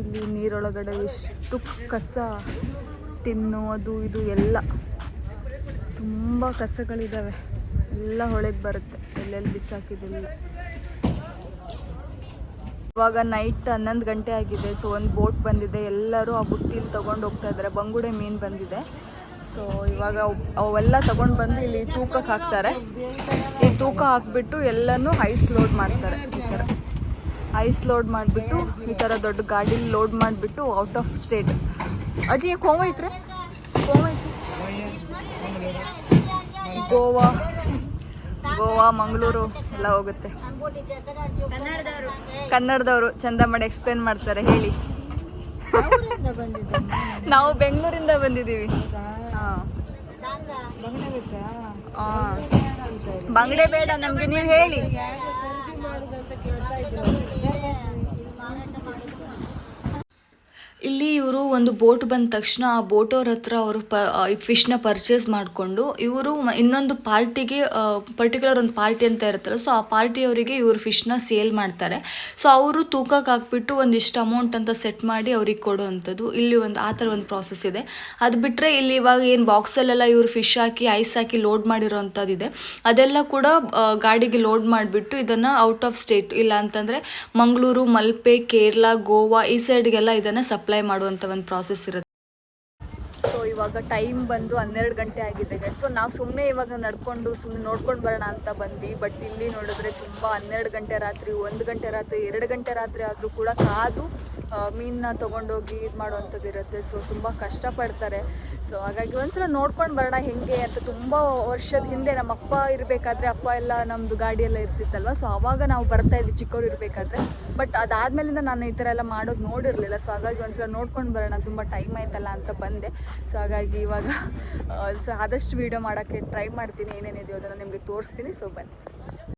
ಇಲ್ಲಿ ನೀರೊಳಗಡೆ ಎಷ್ಟು ಕಸ ತಿನ್ನು ಅದು ಇದು ಎಲ್ಲ. ತುಂಬ ಕಸಗಳಿದ್ದಾವೆ ಎಲ್ಲ ಹೊಳೆಗೆ ಬರುತ್ತೆ. ಎಲ್ಲೆಲ್ಲಿ ಬಿಸಾಕಿದಿಲ್ಲ ಇವಾಗ ನೈಟ್ ಹನ್ನೊಂದು ಗಂಟೆ ಆಗಿದೆ. ಸೊ ಒಂದು ಬೋಟ್ ಬಂದಿದೆ. ಎಲ್ಲರೂ ಆ ಬುಟ್ಟಿಲಿ ತೊಗೊಂಡು ಹೋಗ್ತಾ ಇದ್ದಾರೆ ಬಂಗುಡೆ ಮೀನು ಬಂದಿದೆ. ಸೊ ಇವಾಗ ಅವೆಲ್ಲ ತಗೊಂಡು ಬಂದು ಇಲ್ಲಿ ತೂಕಕ್ಕೆ ಹಾಕ್ತಾರೆ. ಈ ತೂಕ ಹಾಕ್ಬಿಟ್ಟು ಎಲ್ಲನೂ ಐಸ್ ಲೋಡ್ ಮಾಡ್ತಾರೆ. ಈ ಥರ ಐಸ್ ಲೋಡ್ ಮಾಡಿಬಿಟ್ಟು, ಈ ಥರ ದೊಡ್ಡ ಗಾಡೀಲಿ ಲೋಡ್ ಮಾಡಿಬಿಟ್ಟು ಔಟ್ ಆಫ್ ಸ್ಟೇಟ್ ಅಜ್ಜಿ ಕೋಮ ಐತ್ರಿ? ಕೋಮ ಐತಿ. ಗೋವಾ. ಗೋವಾ, ಮಂಗಳೂರು ಎಲ್ಲ ಹೋಗುತ್ತೆ. ಕನ್ನಡದವರು ಚಂದ ಮಾಡಿ ಎಕ್ಸ್ಪ್ಲೇನ್ ಮಾಡ್ತಾರೆ, ಹೇಳಿ. ನಾವು ಬೆಂಗಳೂರಿಂದ ಬಂದಿದ್ದೀವಿ. ಹಾಂ. ಹಾಂ. ಬಂಗಡೆ ಬೇಡ, ನಮಗೆ ನೀವು ಹೇಳಿ. ಇಲ್ಲಿ ಇವರು ಒಂದು ಬೋಟ್ ಬಂದ ತಕ್ಷಣ ಆ ಬೋಟ್ ಅವ್ರ ಹತ್ರ ಅವರು ಪ ಫಿಶ್ನ ಪರ್ಚೇಸ್ ಮಾಡಿಕೊಂಡು ಇವರು ಇನ್ನೊಂದು ಪಾರ್ಟಿಗೆ ಪರ್ಟಿಕ್ಯುಲರ್ ಒಂದು ಪಾರ್ಟಿ ಅಂತ ಇರ್ತಾರೆ ಸೊ ಆ ಪಾರ್ಟಿಯವರಿಗೆ ಇವರು ಫಿಶ್ನ ಸೇಲ್ ಮಾಡ್ತಾರೆ. ಸೊ ಅವರು ತೂಕಕ್ಕೆ ಹಾಕ್ಬಿಟ್ಟು ಒಂದಿಷ್ಟು ಅಮೌಂಟ್ ಅಂತ ಸೆಟ್ ಮಾಡಿ ಅವ್ರಿಗೆ ಕೊಡುವಂಥದ್ದು. ಇಲ್ಲಿ ಒಂದು, ಆ ಥರ ಒಂದು ಪ್ರಾಸೆಸ್ ಇದೆ. ಅದು ಬಿಟ್ಟರೆ ಇಲ್ಲಿ ಇವಾಗ ಏನು ಬಾಕ್ಸಲ್ಲೆಲ್ಲ ಇವರು ಫಿಶ್ ಹಾಕಿ ಐಸ್ ಹಾಕಿ ಲೋಡ್ ಮಾಡಿರೋವಂಥದ್ದಿದೆ ಅದೆಲ್ಲ ಕೂಡ ಗಾಡಿಗೆ ಲೋಡ್ ಮಾಡಿಬಿಟ್ಟು ಇದನ್ನು ಔಟ್ ಆಫ್ ಸ್ಟೇಟ್ ಇಲ್ಲ ಅಂತಂದರೆ ಮಂಗಳೂರು, ಮಲ್ಪೆ, ಕೇರಳ, ಗೋವಾ ಈ ಸೈಡ್ಗೆಲ್ಲ ಇದನ್ನು ಸಪ್ಲೈ ಮಾಡುವಂಥ ಒಂದು ಪ್ರಾಸೆಸ್ ಇರುತ್ತೆ. ಸೊ ಇವಾಗ ಟೈಮ್ ಬಂದು ಹನ್ನೆರಡು ಗಂಟೆ ಆಗಿದೆ ಸೊ ನಾವು ಸುಮ್ಮನೆ ಇವಾಗ ನಡ್ಕೊಂಡು ಸುಮ್ಮನೆ ನೋಡ್ಕೊಂಡು ಬರೋಣ ಅಂತ ಬಂದ್ವಿ. ಬಟ್ ಇಲ್ಲಿ ನೋಡಿದ್ರೆ ತುಂಬ ಹನ್ನೆರಡು ಗಂಟೆ ರಾತ್ರಿ, ಒಂದು ಗಂಟೆ ರಾತ್ರಿ, ಎರಡು ಗಂಟೆ ರಾತ್ರಿ ಆದರೂ ಕೂಡ ಕಾದು ಮೀನನ್ನ ತೊಗೊಂಡೋಗಿ ಇದು ಮಾಡುವಂಥದ್ದು ಇರುತ್ತೆ. ಸೊ ತುಂಬ ಕಷ್ಟಪಡ್ತಾರೆ. ಸೊ ಹಾಗಾಗಿ ಒಂದ್ಸಲ ನೋಡ್ಕೊಂಡು ಬರೋಣ ಹೆಂಗೆ ಅಂತ ತುಂಬ ವರ್ಷದ ಹಿಂದೆ ನಮ್ಮ ಅಪ್ಪ ಇರಬೇಕಾದ್ರೆ ಅಪ್ಪ ಎಲ್ಲ ನಮ್ಮದು ಗಾಡಿಯೆಲ್ಲ ಇರ್ತಿತ್ತಲ್ವ? ಸೊ ಆವಾಗ ನಾವು ಬರ್ತಾ ಇದ್ವಿ, ಚಿಕ್ಕವ್ರು ಇರಬೇಕಾದ್ರೆ. ಬಟ್ ಅದಾದ್ಮೇಲಿಂದ ನಾನು ಈ ಥರ ಎಲ್ಲ ಮಾಡೋದು ನೋಡಿರಲಿಲ್ಲ. ಸೊ ಹಾಗಾಗಿ ಒಂದ್ಸಲ ನೋಡ್ಕೊಂಡು ಬರೋಣ. ತುಂಬ ಟೈಮ್ ಆಯ್ತಲ್ಲ ಅಂತ ಬಂದೆ. ಸೊ ಹಾಗಾಗಿ ಇವಾಗ ಸೊ, ಆದಷ್ಟು ವೀಡಿಯೋ ಮಾಡೋಕ್ಕೆ ಟ್ರೈ ಮಾಡ್ತೀನಿ. ಏನೇನಿದೆಯೋ ಅದನ್ನು ನಿಮಗೆ ತೋರಿಸ್ತೀನಿ. ಸೊ ಬನ್ನಿ.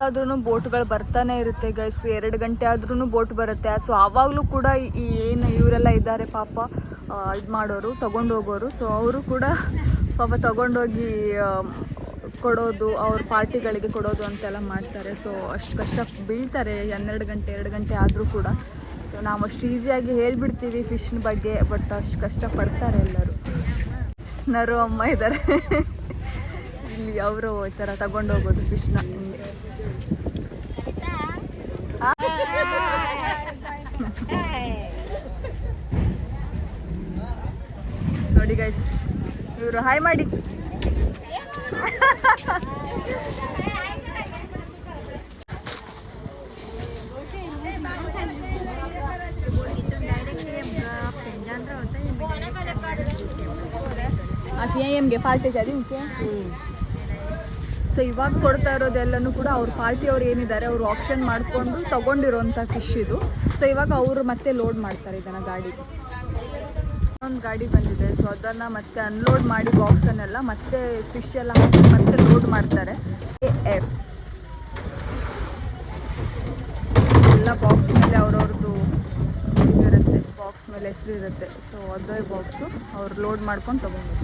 ಆದ್ರೂ ಬೋಟ್ಗಳು ಬರ್ತಾನೆ ಇರುತ್ತೆ ಗೈಸ್ ಎರಡು ಗಂಟೆ ಆದ್ರೂ ಬೋಟ್ ಬರುತ್ತೆ. ಸೊ ಆವಾಗಲೂ ಕೂಡ ಈ ಏನು ಇವರೆಲ್ಲ ಇದ್ದಾರೆ ಪಾಪ ಇದು ಮಾಡೋರು ತಗೊಂಡು ಹೋಗೋರು ಸೊ ಅವರು ಕೂಡ ಪಾಪ ತಗೊಂಡೋಗಿ ಕೊಡೋದು, ಅವ್ರ ಪಾರ್ಟಿಗಳಿಗೆ ಕೊಡೋದು ಅಂತೆಲ್ಲ ಮಾಡ್ತಾರೆ. ಸೊ ಅಷ್ಟು ಕಷ್ಟ ಬೀಳ್ತಾರೆ. ಹನ್ನೆರಡು ಗಂಟೆ, ಎರಡು ಗಂಟೆ ಆದರೂ ಕೂಡ. ಸೊ ನಾವು ಅಷ್ಟು ಈಸಿಯಾಗಿ ಹೇಳ್ಬಿಡ್ತೀವಿ ಫಿಶ್ನ ಬಗ್ಗೆ ಬಟ್ ಅಷ್ಟು ಕಷ್ಟ ಪಡ್ತಾರೆ ಎಲ್ಲರೂ. ನರು, ಅಮ್ಮ ಇದ್ದಾರೆ ಇಲ್ಲಿ ಅವರು ಈ ಥರ ತಗೊಂಡೋಗೋದು ಫಿಶ್ನ ಹಿಂಗೆ ಆ? ನೋಡಿ ಗೈಸ್ ಇವರು ಹಾಯ್ ಮಾಡಿ. ಎಮ್ಗೆ ಪಾರ್ಟಿ ಜಾರಿ ಸೊ ಇವಾಗ ಕೊಡ್ತಾ ಇರೋದೆಲ್ಲನೂ ಕೂಡ ಅವ್ರ ಪಾರ್ಟಿಯವ್ರು ಏನಿದ್ದಾರೆ, ಅವರು ಆಪ್ಷನ್ ಮಾಡಿಕೊಂಡು ತೊಗೊಂಡಿರೋಂಥ ಫಿಶ್ ಇದು. ಸೊ ಇವಾಗ ಅವರು ಮತ್ತೆ ಲೋಡ್ ಮಾಡ್ತಾರೆ ಇದನ್ನು ಗಾಡಿಗೆ ಒಂದು ಗಾಡಿ ಬಂದಿದೆ ಸೊ ಅದನ್ನು ಮತ್ತೆ ಅನ್ಲೋಡ್ ಮಾಡಿ ಬಾಕ್ಸನ್ನೆಲ್ಲ ಮತ್ತೆ ಫಿಶ್ ಎಲ್ಲ ಹಾಕಿ ಮತ್ತೆ ಲೋಡ್ ಮಾಡ್ತಾರೆ. ಎಫ್ ಎಲ್ಲ ಬಾಕ್ಸ್ ಮೇಲೆ ಅವ್ರವ್ರದ್ದು ಇರುತ್ತೆ ಬಾಕ್ಸ್ ಮೇಲೆ ಹೆಸರು ಇರುತ್ತೆ. ಸೊ ಅದೇ ಬಾಕ್ಸು ಅವ್ರು ಲೋಡ್ ಮಾಡ್ಕೊಂಡು ತೊಗೊಂಡು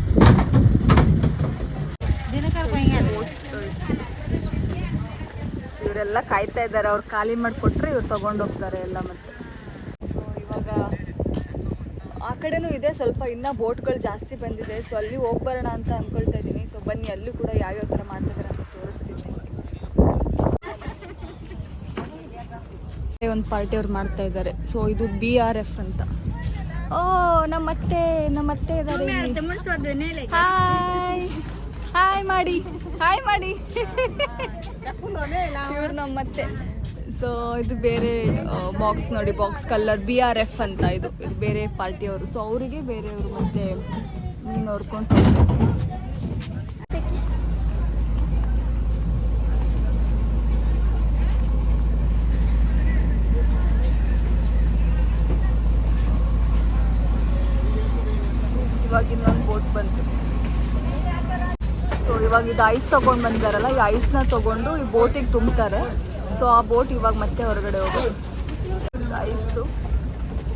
ಇವರೆಲ್ಲ ಕಾಯ್ತಾ ಇದ್ದಾರೆ ಅವ್ರು ಖಾಲಿ ಮಾಡಿಕೊಟ್ರೆ ಇವ್ರು ತಗೊಂಡೋಗ್ತಾರೆ ಎಲ್ಲ ಮತ್ತೆ. ಸೊ ಇವಾಗ ಆ ಕಡೆನೂ ಇದೆ ಸ್ವಲ್ಪ ಇನ್ನೂ ಬೋಟ್ಗಳು ಜಾಸ್ತಿ ಬಂದಿದೆ. ಸೊ ಅಲ್ಲಿ ಹೋಗಿ ಬರೋಣ ಅಂತ ಅನ್ಕೊಳ್ತಾ ಇದ್ದೀನಿ. ಸೊ ಬನ್ನಿ ಅಲ್ಲೂ ಕೂಡ ಯಾವ್ಯಾವ ಥರ ಮಾಡ್ತಿದ್ದಾರೆ ಅಂತ ತೋರಿಸ್ತೀನಿ. ಒಂದು ಪಾರ್ಟಿ ಅವ್ರು ಮಾಡ್ತಾ ಇದ್ದಾರೆ. ಸೊ ಇದು ಬಿ ಆರ್ ಎಫ್ ಅಂತ. ಓ ನಮ್ಮ ಅತ್ತೆ ನಮ್ಮ ಅತ್ತೆ ಇದ್ದಾರೆ ಹಾಯ್ ಮಾಡಿ. ಹಾಯ್ ಮಾಡಿ ಇವ್ರು ನಮ್ಮತ್ತೆ. ಸೊ ಇದು ಬೇರೆ ಬಾಕ್ಸ್ ನೋಡಿ box colour B R F ಅಂತ ಇದು. ಇದು ಬೇರೆ ಪಾರ್ಟಿಯವರು ಸೊ ಅವರಿಗೆ ಬೇರೆಯವರು ಮತ್ತೆ ನೋಡ್ಕೊಂಡು ಹೊರ್ಕೊಂಡು ಇವಾಗ ಇದು ಐಸ್ ತೊಗೊಂಡು ಬಂದಿದ್ದಾರಲ್ಲ ಈ ಐಸ್ನ ತಗೊಂಡು ಈ ಬೋಟಿಗೆ ತುಂಬ್ತಾರೆ. ಸೊ ಆ ಬೋಟ್ ಇವಾಗ ಮತ್ತೆ ಹೊರಗಡೆ ಹೋಗೋದು ಐಸು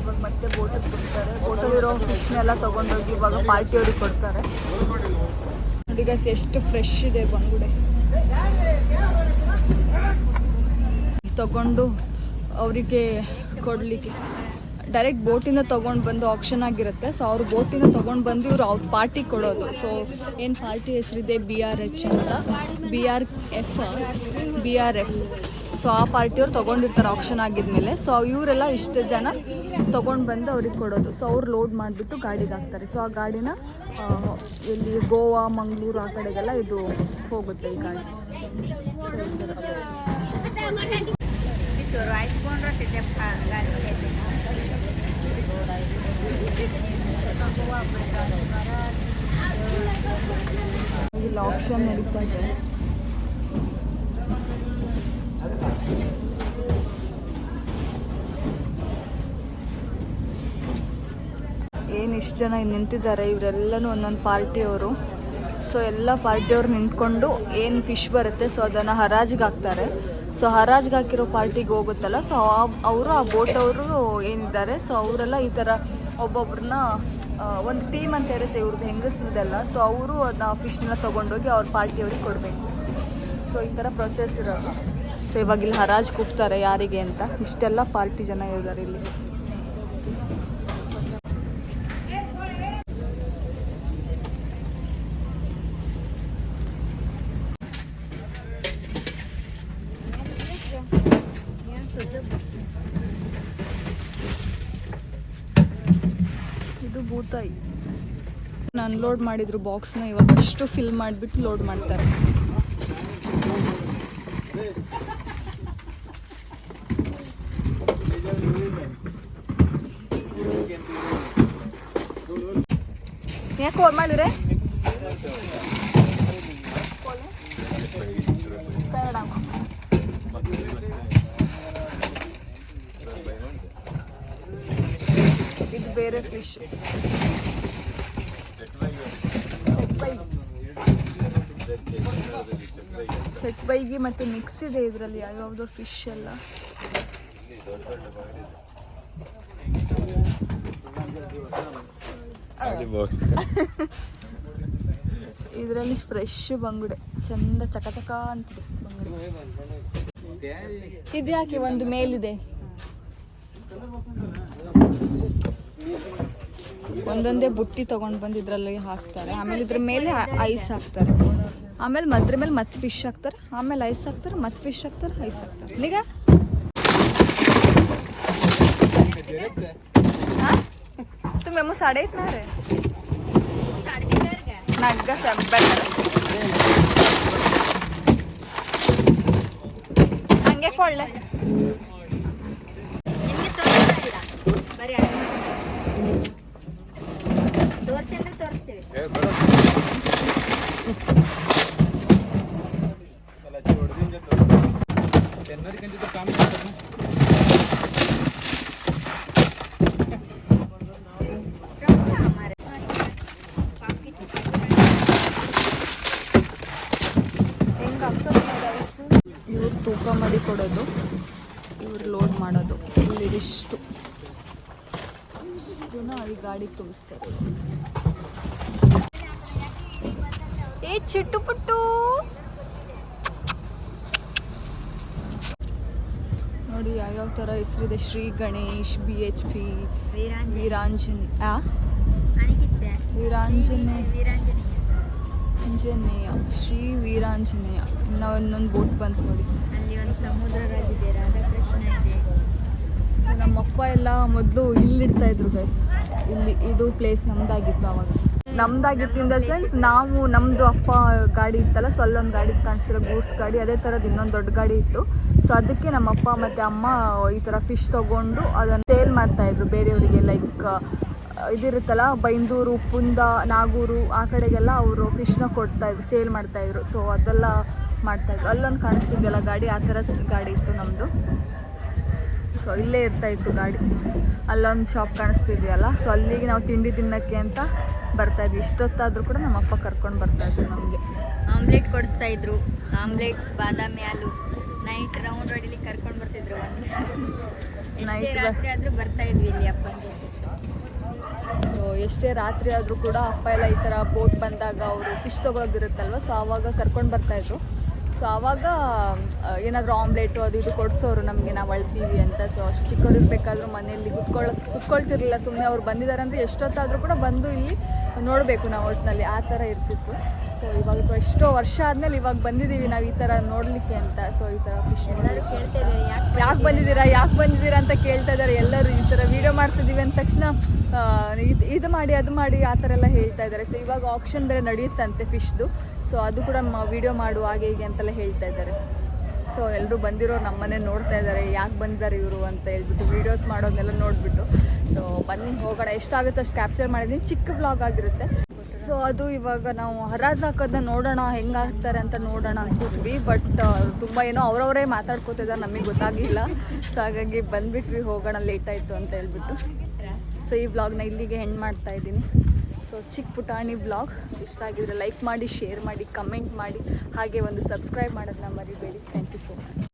ಇವಾಗ ಮತ್ತೆ ಬೋಟಿಗೆ ತುಂಬ್ತಾರೆ. ಬೋಟಲ್ಲಿರೋ ಫಿಶ್ನೆಲ್ಲ ತೊಗೊಂಡೋಗಿ ಇವಾಗ ಪಾರ್ಟಿಯವ್ರಿಗೆ ಕೊಡ್ತಾರೆ. ನೋಡಿ guys, ಎಷ್ಟು ಫ್ರೆಶ್ ಇದೆ ಬಂಗುಡೆ. ತಗೊಂಡು ಅವರಿಗೆ ಕೊಡಲಿಕ್ಕೆ. ಡೈರೆಕ್ಟ್ ಬೋಟಿಂದ ತೊಗೊಂಡು ಬಂದು ಆಪ್ಷನ್ ಆಗಿರುತ್ತೆ. ಸೊ ಅವ್ರು ಬೋಟಿಂದ ತೊಗೊಂಡು ಬಂದು ಇವರು ಅವ್ರ ಪಾರ್ಟಿ ಕೊಡೋದು. ಸೊ ಏನು ಪಾರ್ಟಿ ಹೆಸರಿದೆ? ಬಿ ಆರ್ ಎಚ್ ಅಂತ. B R F B R F so ಆ ಪಾರ್ಟಿಯವ್ರು ತೊಗೊಂಡಿರ್ತಾರೆ ಆಪ್ಷನ್ ಆಗಿದ್ಮೇಲೆ. ಸೊ ಇವರೆಲ್ಲ ಇಷ್ಟು ಜನ ತೊಗೊಂಡು ಬಂದು ಅವ್ರಿಗೆ ಕೊಡೋದು. ಸೊ ಅವ್ರು ಲೋಡ್ ಮಾಡಿಬಿಟ್ಟು ಗಾಡಿಗೆ ಹಾಕ್ತಾರೆ. ಸೊ ಆ ಗಾಡಿನ ಇಲ್ಲಿ ಗೋವಾ, ಮಂಗಳೂರು ಆ ಕಡೆಗೆಲ್ಲ ಇದು ಹೋಗುತ್ತೆ ಈ ಗಾಡಿ. ಸೊ. ಇಲ್ಲಿ ಆಪ್ಷನ್ ನಡೀತಾ ಇದೆ. ಏನು ಇಷ್ಟು ಜನ ನಿಂತಿದ್ದಾರೆ? ಇವರೆಲ್ಲನೂ ಒಂದೊಂದು ಪಾರ್ಟಿಯವರು. ಸೊ ಎಲ್ಲ ಪಾರ್ಟಿಯವ್ರು ನಿಂತ್ಕೊಂಡು ಏನು ಫಿಶ್ ಬರುತ್ತೆ ಸೊ ಅದನ್ನು ಹರಾಜಿಗೆ ಹಾಕ್ತಾರೆ. ಸೊ ಹರಾಜಿಗೆ ಹಾಕಿರೋ ಪಾರ್ಟಿಗೆ ಹೋಗುತ್ತಲ್ಲ ಸೊ ಅವರು ಆ ಬೋಟ್ ಅವರು ಏನಿದ್ದಾರೆ ಸೊ ಅವರೆಲ್ಲ ಈ ಥರ ಒಬ್ಬೊಬ್ರನ್ನ ಒಂದು ಟೀಮ್ ಅಂತ ಇರುತ್ತೆ ಇವ್ರದ್ದು ಹೆಂಗಸ್ರದೆಲ್ಲ ಸೊ ಅವರು ಅದನ್ನ ಫಿಶ್ನೆಲ್ಲ ತೊಗೊಂಡೋಗಿ ಅವ್ರ ಪಾರ್ಟಿಯವ್ರಿಗೆ ಕೊಡಬೇಕು. ಸೊ ಈ ಥರ ಪ್ರೊಸೆಸ್ ಇರೋದು. ಸೊ ಇವಾಗ ಇಲ್ಲಿ ಹರಾಜ್ ಕೂಗ್ತಾರೆ ಯಾರಿಗೆ ಅಂತ? ಇಷ್ಟೆಲ್ಲ ಪಾರ್ಟಿ ಜನ ಇದ್ದಾರೆ ಇಲ್ಲಿ. ಲೋಡ್ ಅನ್ಲೋಡ್ ಮಾಡಿದ್ರು ಬಾಕ್ಸ್ನ ಇವಾಗ ಅಷ್ಟು ಫಿಲ್ ಮಾಡಿಬಿಟ್ಟು ಲೋಡ್ ಮಾಡ್ತಾರೆ. ಯಾಕೆ ಬೇರೆ ಫಿಶ್ ಸೆಟ್ ಬೈಗಿ ಮತ್ತೆ ಮಿಕ್ಸ್ ಇದೆ ಇದರಲ್ಲಿ, ಯಾವ್ಯಾವ್ದೋ ಫಿಶ್ ಎಲ್ಲ. ಇದರಲ್ಲಿ ಫ್ರೆಶ್ ಬಂಗುಡೆ, ಚಂದ ಚಕ ಚಕ ಅಂತಿದೆ ಇದ್ಯಾಕೆ ಇದು ಒಂದು ಮೇಲಿದೆ? ಒಂದೊಂದೇ ಬುಟ್ಟಿ ತಗೊಂಡು ಬಂದು ಇದರಲ್ಲಿ ಹಾಕ್ತಾರೆ ಆಮೇಲೆ ಇದ್ರ ಮೇಲೆ ಐಸ್ ಹಾಕ್ತಾರೆ ಆಮೇಲೆ ಮದ್ರ ಮೇಲೆ ಮತ್ತೆ ಫಿಶ್ ಹಾಕ್ತಾರೆ ಆಮೇಲೆ ಐಸ್ ಹಾಕ್ತಾರೆ ಮತ್ತೆ ಫಿಶ್ ಹಾಕ್ತಾರೆ ಐಸ್ ಹಾಕ್ತಾರೆ ನಿಗ तुम्ही मग साडे येतणार आहे नग्ग ಹಂಗೆ ಕೊಳ್ಳೆ ಇವ್ರು ತೂಕ ಮಾಡಿ ಕೊಡೋದು ಇವ್ರು ಲೋಡ್ ಮಾಡೋದು. ಇಲ್ಲಿ ಇಷ್ಟು ಇಷ್ಟನ್ನ ಈ ಗಾಡಿ ತುಂಬಿಸ್ತಾರೆ. ಏ ಚಿಟ್ಟು ಪುಟ್ಟು ನೋಡಿ ಯಾವ್ಯಾವ ಥರ ಹೆಸರಿದೆ? Shri Ganesh B H P Veeranjan. ಆ? ವೀರಾಂಜನೆ. ಆಂಜನೇಯ ಶ್ರೀ ವೀರಾಂಜನೇಯ. ಇನ್ನ ಒಂದೊಂದು ಬೋಟ್ ಬಂತು ನೋಡಿ. ಇದೆ ನಮ್ಮಪ್ಪ ಎಲ್ಲ ಮೊದಲು ಇಲ್ಲಿ ಇಲ್ಲಿಡ್ತಾ ಇದ್ರು ಗೈಸ್ ಇಲ್ಲಿ ಇದು ಪ್ಲೇಸ್ ನಮ್ದಾಗಿತ್ತು ಅವಾಗ. ನಮ್ದಾಗಿತ್ತು ಇನ್ ದ ಸೆನ್ಸ್ ನಾವು ನಮ್ಮದು ಅಪ್ಪ ಗಾಡಿ ಇತ್ತಲ್ಲ ಸೊ ಅಲ್ಲೊಂದು ಗಾಡಿ ಕಾಣಿಸ್ತಿರೋ ಗೂಡ್ಸ್ ಗಾಡಿ, ಅದೇ ಥರದ್ದು ಇನ್ನೊಂದು ದೊಡ್ಡ ಗಾಡಿ ಇತ್ತು. ಸೊ ಅದಕ್ಕೆ ನಮ್ಮ ಅಪ್ಪ ಮತ್ತು ಅಮ್ಮ ಈ ಥರ ಫಿಶ್ ತೊಗೊಂಡು ಅದನ್ನು ಸೇಲ್ ಮಾಡ್ತಾಯಿದ್ರು ಬೇರೆಯವರಿಗೆ ಲೈಕ್ ಇದಿರುತ್ತಲ್ಲ ಬೈಂದೂರು, ಪುಂದ, ನಾಗೂರು, ಆ ಕಡೆಗೆಲ್ಲ ಅವರು ಫಿಶ್ನ ಕೊಡ್ತಾಯಿದ್ರು ಸೇಲ್ ಮಾಡ್ತಾಯಿದ್ರು ಸೊ ಅದೆಲ್ಲ ಮಾಡ್ತಾಯಿದ್ರು ಅಲ್ಲೊಂದು ಕಾಣಿಸ್ತಿದ್ಯಲ್ಲ ಗಾಡಿ, ಆ ಥರ ಗಾಡಿ ಇತ್ತು ನಮ್ಮದು ಸೊ ಇಲ್ಲೇ ಇರ್ತಾ ಇತ್ತು ಗಾಡಿ. ಅಲ್ಲೊಂದು ಶಾಪ್ ಕಾಣಿಸ್ತಿದೆಯಲ್ಲ ಸೊ ಅಲ್ಲಿಗೆ ನಾವು ತಿಂಡಿ ತಿನ್ನೋಕ್ಕೆ ಅಂತ ಬರ್ತಾ ಇದ್ವಿ. ಇಷ್ಟೊತ್ತಾದರೂ ಕೂಡ ನಮ್ಮ ಅಪ್ಪ ಕರ್ಕೊಂಡು ಬರ್ತಾ ಇದ್ರು ನಮಗೆ. ಆಮ್ಲೆಟ್ ಕೊಡಿಸ್ತಾ ಇದ್ರು. ಆಮ್ಲೆಟ್ ಬಾದಾಮಿ ಹಾಲು ನೈಟ್ ರೌಂಡ್ ರೋಡಲ್ಲಿ ಕರ್ಕೊಂಡು ಬರ್ತಿದ್ರು ಒಂದು ನೈಟ್ ರಾತ್ರಿ ಆದರೂ ಬರ್ತಾ ಇದ್ವಿ ಇಲ್ಲಿ ಅಪ್ಪ ಜೊತೆ ಸೊ ಎಷ್ಟೇ ರಾತ್ರಿ ಆದರೂ ಕೂಡ ಅಪ್ಪ ಎಲ್ಲ ಈ ಥರ ಬೋಟ್ ಬಂದಾಗ ಅವರು ಫಿಶ್ ತೊಗೊಳೋದಿರುತ್ತಲ್ವ ಸೊ ಆವಾಗ ಕರ್ಕೊಂಡು ಬರ್ತಾಯಿದ್ರು ಸೊ ಆವಾಗ ಏನಾದರೂ ಆಮ್ಲೆಟು ಅದು ಇದು ಕೊಡಿಸೋರು ನಮಗೆ ನಾವು ಅಳ್ತೀವಿ ಅಂತ. ಸೊ ಅಷ್ಟು ಚಿಕ್ಕವ್ರು ಇರಬೇಕಾದ್ರೂ ಮನೆಯಲ್ಲಿ ಕುತ್ಕೊಳ್ಳೋ ಕುತ್ಕೊಳ್ತಿರ್ಲಿಲ್ಲ. ಸುಮ್ಮನೆ ಅವ್ರು ಬಂದಿದ್ದಾರೆ ಅಂದರೆ ಎಷ್ಟೊತ್ತಾದರೂ ಕೂಡ ಬಂದು ಇಲ್ಲಿ ನೋಡಬೇಕು ನಾವು ಒಟ್ಟಿನಲ್ಲಿ ಆ ಥರ ಇರ್ತಿತ್ತು. ಸೊ ಇವಾಗ ಎಷ್ಟೋ ವರ್ಷ ಆದಮೇಲೆ ಇವಾಗ ಬಂದಿದ್ದೀವಿ ನಾವು ಈ ಥರ ನೋಡಲಿಕ್ಕೆ ಅಂತ. ಸೊ ಈ ಥರ ಖುಷಿ ಯಾಕೆ ಯಾಕೆ ಬಂದಿದ್ದೀರಾ ಯಾಕೆ ಬಂದಿದ್ದೀರಾ ಅಂತ ಕೇಳ್ತಾ ಇದ್ದಾರೆ ಎಲ್ಲರೂ ಮಾಡ್ತಿದ್ದೀವಿ ಅಂದ ತಕ್ಷಣ ಇದು ಇದು ಮಾಡಿ, ಅದು ಮಾಡಿ ಆ ಥರ ಎಲ್ಲ ಹೇಳ್ತಾ ಇದ್ದಾರೆ. ಸೊ ಇವಾಗ ಆಪ್ಷನ್ ಬೇರೆ ನಡೆಯುತ್ತಂತೆ ಫಿಶ್ದು. ಸೊ ಅದು ಕೂಡ ವಿಡಿಯೋ ಮಾಡು ಹಾಗೆ ಹೀಗೆ ಅಂತೆಲ್ಲ ಹೇಳ್ತಾ ಇದ್ದಾರೆ. ಸೊ ಎಲ್ಲರೂ ಬಂದಿರೋರು ನಮ್ಮನೆ ನೋಡ್ತಾ ಇದ್ದಾರೆ. ಯಾಕೆ ಬಂದಿದ್ದಾರೆ ಇವರು ಅಂತ ಹೇಳ್ಬಿಟ್ಟು ವೀಡಿಯೋಸ್ ಮಾಡೋದನ್ನೆಲ್ಲ ನೋಡಿಬಿಟ್ಟು. ಸೊ ಬನ್ನಿ, ಹೋಗೋಣ. ಎಷ್ಟಾಗುತ್ತೆ ಅಷ್ಟು ಕ್ಯಾಪ್ಚರ್ ಮಾಡಿದ್ದೀನಿ. ಚಿಕ್ಕ ಬ್ಲಾಗ್ ಆಗಿರುತ್ತೆ. ಸೊ ಅದು ಇವಾಗ ನಾವು ಹರಾಜ್ ಹಾಕೋದನ್ನ ನೋಡೋಣ, ಹೆಂಗೆ ಹಾಕ್ತಾರೆ ಅಂತ ನೋಡೋಣ ಅಂತಿದ್ವಿ. ಬಟ್ ತುಂಬ ಏನೋ ಅವರವರೇ ಮಾತಾಡ್ಕೋತಿದ್ದಾರೆ ನಮಗೆ ಗೊತ್ತಾಗಿಲ್ಲ ಸೊ ಹಾಗಾಗಿ ಬಂದ್ಬಿಟ್ವಿ, ಹೋಗೋಣ ಲೇಟ್ ಆಯಿತು ಅಂತ ಹೇಳ್ಬಿಟ್ಟು. ಸೊ ಈ ವ್ಲಾಗ್ನ ಇಲ್ಲಿಗೆ ಹೆಣ್ಣು ಮಾಡ್ತಾ ಇದ್ದೀನಿ. ಸೊ ಚಿಕ್ಕ ಪುಟಾಣಿ ಬ್ಲಾಗ್ ಇಷ್ಟ ಆಗಿದ್ರೆ ಲೈಕ್ ಮಾಡಿ ಶೇರ್ ಮಾಡಿ ಕಮೆಂಟ್ ಮಾಡಿ. ಹಾಗೆ ಒಂದು ಸಬ್ಸ್ಕ್ರೈಬ್ ಮಾಡೋದನ್ನ ಮರಿಬೇಡಿ. Thank you so much